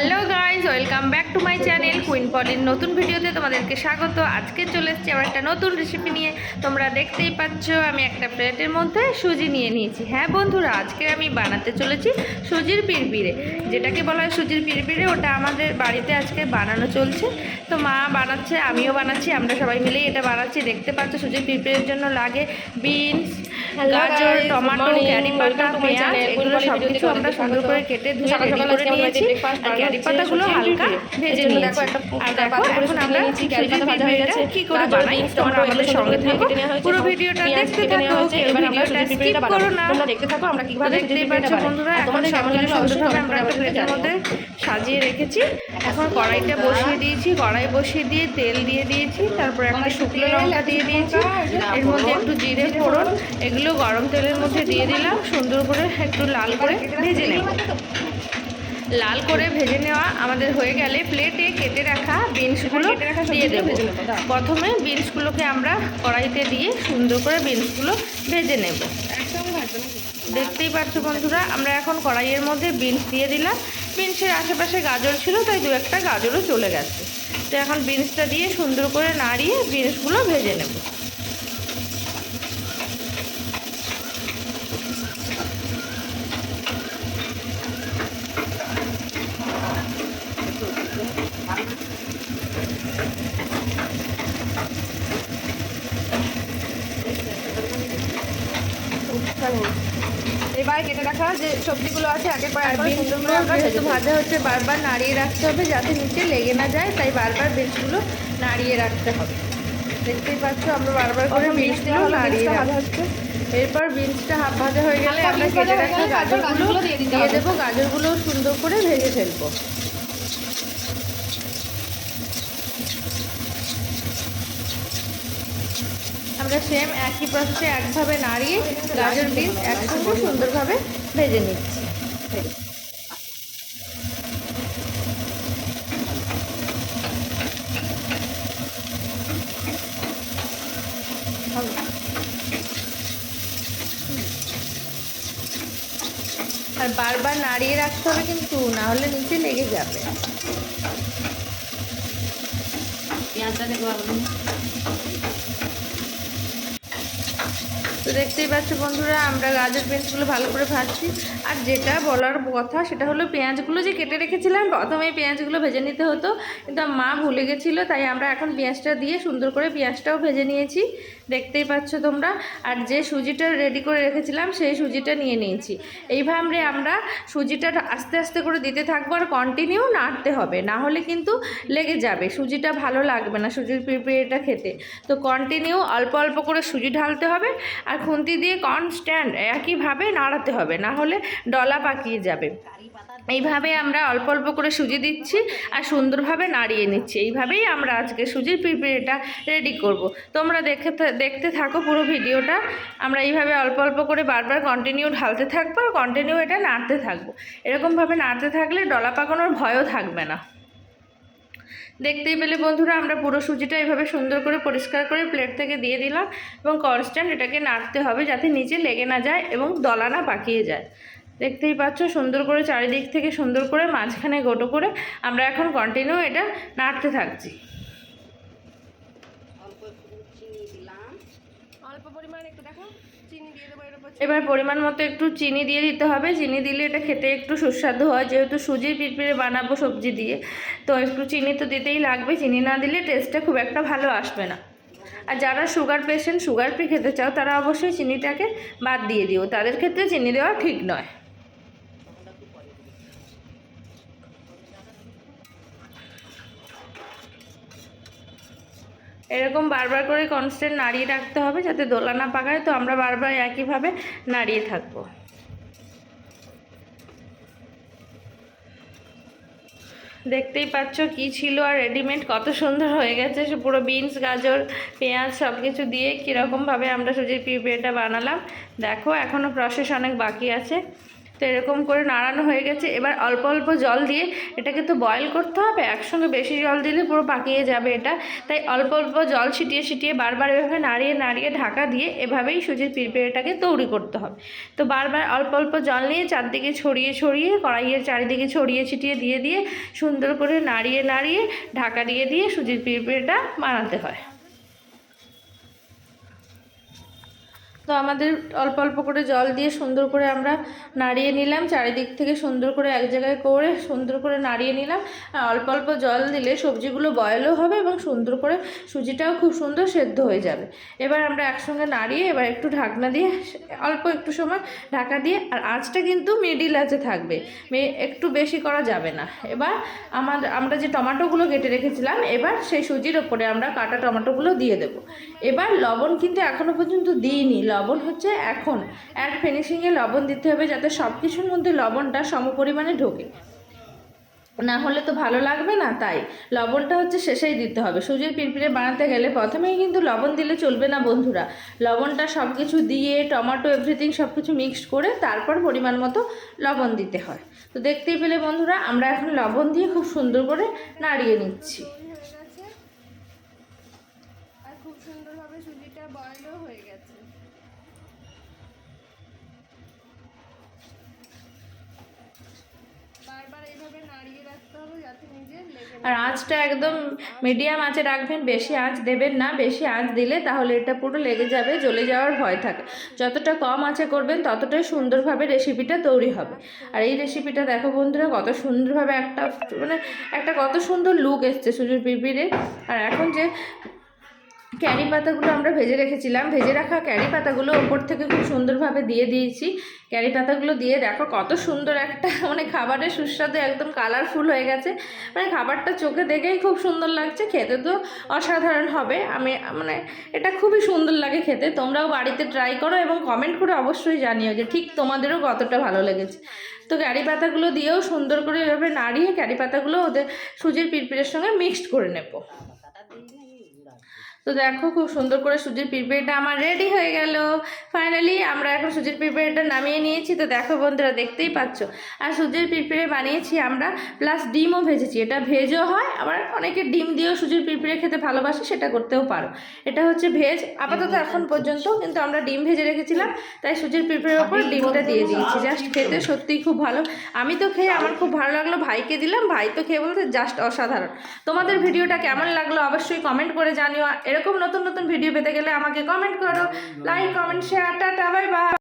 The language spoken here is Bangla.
Hello guys welcome back to my channel queen পলির নতুন ভিডিওতে তোমাদেরকে স্বাগত। আজকে চলে এসেছি আমার একটা নতুন রেসিপি নিয়ে। তোমরা দেখতেই পাচ্ছ, আমি একটা প্লেটের মধ্যে সুজি নিয়ে নিয়েছি। হ্যাঁ বন্ধুরা, আজকে আমি বানাতে চলেছি সুজির পিরপিরে যেটাকে বলা হয় সুজির পিরপিরে ওটা আমাদের বাড়িতে আজকে বানানো চলছে। তো মা বানাচ্ছে, আমিও বানাচ্ছি, আমরা সবাই মিলেই এটা বানাচ্ছি। দেখতে পাচ্ছ, সুজির পিরপিরের জন্য লাগে বিনস গাজর টমাটো ক্যারি পাতা পেঁয়াজ এগুলো সব কিছু আমরা সুন্দর করে কেটে ধুয়ে রেডি করে নিয়েছি। আর ক্যারি পাতাগুলো হালকা ভেজে নিয়েছি। আর দেখো এখন আমরা নিয়েছি, ক্যারি পাতা ভাজা হয়ে পিঠেটা গেছে, কি করে বানাই? তোমরা আমাদের সঙ্গে থাকো। পুরো ভিডিওটা দেখতে থাকো। এবার ভিডিওটা স্কিপ করো না। তোমরা দেখতে থাকো আমরা কীভাবে সুজির দেখতেই পাচ্ছ বন্ধুরা এখন সবগুলো সুন্দরভাবে আমরা একটা প্লেটের মধ্যে সাজিয়ে রেখেছি। এখন কড়াইটা বসিয়ে দিয়েছি। কড়াই বসিয়ে দিয়ে তেল দিয়ে দিয়েছি তারপর একটা শুকনো লঙ্কা দিয়ে দিয়েছি এর মধ্যে একটু জিরে ফোড়ন এগুলো গরম তেলের মধ্যে দিয়ে দিলাম সুন্দর করে একটু লাল করে ভেজে নেব। লাল করে ভেজে নেওয়া আমাদের হয়ে গেলে প্লেটে কেটে রাখা বিনসগুলো দিয়ে দেবো। প্রথমে বিনসগুলোকে আমরা কড়াইতে দিয়ে সুন্দর করে বিনসগুলো ভেজে নেব? দেখতেই পাচ্ছ বন্ধুরা আমরা এখন কড়াইয়ের মধ্যে বিনস দিয়ে দিলাম। বিনসের আশেপাশে গাজর ছিল তাই দু একটা গাজরও চলে গেছে। তো এখন বিনসটা দিয়ে সুন্দর করে নাড়িয়ে বিনসগুলো ভেজে নেব। এবার কেটে রাখা যে সবজিগুলো আছে ভেজে যেহেতু ভাজা হচ্ছে বারবার নাড়িয়ে রাখতে হবে যাতে নিচে লেগে না যায় তাই বারবার বিনসগুলো নাড়িয়ে রাখতে হবে দেখতেই পাচ্ছ আমরা বারবার করে বিনসগুলো নাড়িয়ে বিনসটা হচ্ছে। এরপর বিনসটা হাফ ভাজা হয়ে গেলে আমরা কেটে রাখা গাজরগুলো দিয়ে। দেবো গাজরগুলো সুন্দর করে ভেজে ফেলব আমরা সেম একই প্রসেসে একভাবে নাড়িয়ে গাজর বিনস একসঙ্গে সুন্দরভাবে ভেজে নিচ্ছি আর বারবার নাড়িয়ে রাখতে হবে কিন্তু না হলে নিচে লেগে যাবে পেঁয়াজটা আবার। তো দেখতেই পাচ্ছ বন্ধুরা, আমরা গাজর পেঁয়াজগুলো ভালো করে ভাজছি। আর যেটা বলার কথা সেটা হলো পেঁয়াজগুলো যে কেটে রেখেছিলাম, প্রথমে পেঁয়াজগুলো ভেজে নিতে হতো। কিন্তু মা ভুলে গেছিল, তাই আমরা এখন পেঁয়াজটা দিয়ে সুন্দর করে পেঁয়াজটাও ভেজে নিয়েছি। দেখতেই পাচ্ছ তোমরা, আর যে সুজিটা রেডি করে রেখেছিলাম, সেই সুজিটা নিয়ে নিয়েছি। এইভাবে আমরা সুজিটা আস্তে আস্তে করে দিতে থাকব আর কন্টিনিউ নাড়তে হবে। না হলে কিন্তু লেগে যাবে, সুজিটা ভালো লাগবে না সুজির পিঁপড়েটা খেতে। তো কন্টিনিউ অল্প অল্প করে সুজি ঢালতে হবে, আর খুন্তি দিয়ে কনস্ট্যান্ট একইভাবে নাড়াতে হবে, না হলে ডলা পাকিয়ে যাবে। এইভাবে আমরা অল্প অল্প করে সুজি দিচ্ছি আর সুন্দরভাবে নাড়িয়ে নিচ্ছি। এইভাবেই আমরা আজকে সুজির পিঁপড়েটা রেডি করব। তোমরা দেখে দেখতে থাকো পুরো ভিডিওটা। আমরা এইভাবে অল্প অল্প করে বারবার কন্টিনিউ ঢালতে থাকব আর কন্টিনিউ এটা নাড়তে থাকব। এরকমভাবে নাড়তে থাকলে ডলা পাকানোর ভয়ও থাকবে না। দেখতেই পেলে বন্ধুরা, আমরা পুরো সুজিটা এভাবে সুন্দর করে পরিষ্কার করে প্লেট থেকে দিয়ে দিলাম এবং কনস্ট্যান্ট এটাকে নাড়তে হবে যাতে নিচে লেগে না যায় এবং দলা না পাকিয়ে যায়। দেখতেই পাচ্ছ, সুন্দর করে চারিদিক থেকে সুন্দর করে মাঝখানে গোটো করে আমরা এখন কন্টিনিউ এটা নাড়তে থাকছি। অল্প পরিমাণ একটু দেখো, চিনি এবার পরিমাণ মতো একটু চিনি দিয়ে দিতে হবে। চিনি দিলে এটা খেতে একটু সুস্বাদু হয়, যেহেতু সুজির পিঁপড়ে বানাবো সবজি দিয়ে। তো একটু চিনি তো দিতেই লাগবে, চিনি না দিলে টেস্টটা খুব একটা ভালো আসবে না। আর যারা সুগার পেশেন্ট সুগার ফ্রি খেতে চাও, তারা অবশ্যই চিনিটাকে বাদ দিয়ে দিও। তাদের ক্ষেত্রে চিনি দেওয়া ঠিক নয়। এরকম বারবার করে কনস্ট্যান্ট নাড়িয়ে রাখতে হবে যাতে দোলা না পাকায়। তো আমরা বারবার একইভাবে নাড়িয়ে থাকব। দেখতেই পাচ্ছ কি ছিল আর রেডিমেড কত সুন্দর হয়ে গেছে। পুরো বিনস গাজর, পেঁয়াজ সব কিছু দিয়ে কীরকমভাবে আমরা সুজির পিঁপড়েটা বানালাম। দেখো এখনও প্রসেস অনেক বাকি আছে। তো এরকম করে নাড়ানো হয়ে গেছে। এবার অল্প অল্প জল দিয়ে এটাকে তো বয়েল করতে হবে, একসঙ্গে বেশি জল দিলে পুরো পাকিয়ে যাবে এটা। তাই অল্প অল্প জল ছিটিয়ে ছিটিয়ে বারবার এভাবে নাড়িয়ে নাড়িয়ে ঢাকা দিয়ে এভাবেই সুজির পিঁপড়েটাকে তৈরি করতে হবে। তো বারবার অল্প অল্প জল নিয়ে চারদিকে ছড়িয়ে ছড়িয়ে, কড়াইয়ের চারিদিকে ছড়িয়ে ছিটিয়ে দিয়ে দিয়ে সুন্দর করে নাড়িয়ে নাড়িয়ে ঢাকা দিয়ে দিয়ে সুজির পিঁপড়েটা বানাতে হয়। তো আমাদের অল্প অল্প করে জল দিয়ে সুন্দর করে আমরা নাড়িয়ে নিলাম। চারিদিক থেকে সুন্দর করে এক জায়গায় করে সুন্দর করে নাড়িয়ে নিলাম। আর অল্প অল্প জল দিলে সবজিগুলো বয়েলও হবে এবং সুন্দর করে সুজিটাও খুব সুন্দর সেদ্ধ হয়ে যাবে। এবার আমরা একসঙ্গে নাড়িয়ে এবার একটু ঢাকনা দিয়ে অল্প একটু সময় ঢাকা দিয়ে আর আঁচটা কিন্তু মিডিল আঁচে থাকবে। একটু বেশি করা যাবে না। এবার আমার আমরা যে টমেটোগুলো কেটে রেখেছিলাম, এবার সেই সুজির ওপরে আমরা কাটা টমেটোগুলো দিয়ে দেব। এবার লবণ কিন্তু এখনও পর্যন্ত দিইনি। লবণ হচ্ছে এখন। অ্যাড ফিনিশিংয়ে লবণ দিতে হবে যাতে সব কিছুর মধ্যে লবণটা সমপরিমাণে ঢোকে। না হলে তো ভালো লাগবে না, তাই লবণটা হচ্ছে শেষেই দিতে হবে। সুজির পিরপিরে বানাতে গেলে প্রথমেই কিন্তু লবণ দিলে চলবে না বন্ধুরা। লবণটা সব কিছু দিয়ে, টমেটো এভরিথিং সব কিছু মিক্সড করে তারপর পরিমাণ মতো লবণ দিতে হয়। তো দেখতেই পেলে বন্ধুরা, আমরা এখন লবণ দিয়ে খুব সুন্দর করে নাড়িয়ে নিচ্ছি। খুব সুন্দরভাবে সুজিটা হয়ে গেছে। আর আঁচটা একদম মিডিয়াম আঁচে রাখবেন বেশি আঁচ দেবেন না বেশি আঁচ দিলে তাহলে এটা পুরো লেগে যাবে জ্বলে যাওয়ার ভয় থাকে। যতটা কম আঁচে করবেন ততটাই সুন্দরভাবে রেসিপিটা তৈরি হবে। আর এই রেসিপিটা দেখো বন্ধুরা কত সুন্দরভাবে একটা মানে একটা কত সুন্দর লুক এসছে সুজির পিপিরে আর এখন যে ক্যারি পাতাগুলো আমরা ভেজে রেখেছিলাম। ভেজে রাখা ক্যারি পাতাগুলো ওপর থেকে খুব সুন্দরভাবে দিয়ে দিয়েছি। ক্যারি পাতাগুলো দিয়ে দেখো কত সুন্দর একটা মানে খাবারের সুস্বাদু, একদম কালারফুল হয়ে গেছে। মানে খাবারটা চোখে দেখেই খুব সুন্দর লাগছে, খেতে তো অসাধারণ হবে। আমি মানে এটা খুবই সুন্দর লাগে খেতে। তোমরাও বাড়িতে ট্রাই করো এবং কমেন্ট করে অবশ্যই জানিও যে ঠিক তোমাদেরও কতটা ভালো লেগেছে। তো ক্যারি পাতাগুলো দিয়েও সুন্দর করে এভাবে নাড়িয়ে ক্যারি পাতাগুলো ওদের সুজির পিরপিরের সঙ্গে মিক্সড করে নেব। তো দেখো খুব সুন্দর করে সুজির পিঁপড়েটা আমার রেডি হয়ে গেল। ফাইনালি আমরা এখন সুজির পিঁপড়েটা নামিয়ে নিয়েছি। তো দেখো বন্ধুরা দেখতেই পাচ্ছ। আর সুজির পিঁপড়ে বানিয়েছি আমরা প্লাস ডিমও ভেজেছি। এটা ভেজও হয় আবার অনেকে ডিম দিয়েও সুজির পিঁপড়ে খেতে ভালোবাসে সেটা করতেও পারো। এটা হচ্ছে ভেজ আপাতত এখন পর্যন্ত কিন্তু আমরা ডিম ভেজে রেখেছিলাম তাই সুজির পিঁপড়ের ওপর ডিমটা দিয়ে দিয়েছি। জাস্ট খেতে সত্যিই খুব ভালো। আমি তো খেয়ে আমার খুব ভালো লাগল ভাইকে দিলাম। ভাই তো খেয়ে বলতে জাস্ট অসাধারণ। তোমাদের ভিডিওটা কেমন লাগল অবশ্যই কমেন্ট করে জানিও। এরকম নতুন নতুন ভিডিও পেতে গেলে আমাকে কমেন্ট করো like comment share tata bye bye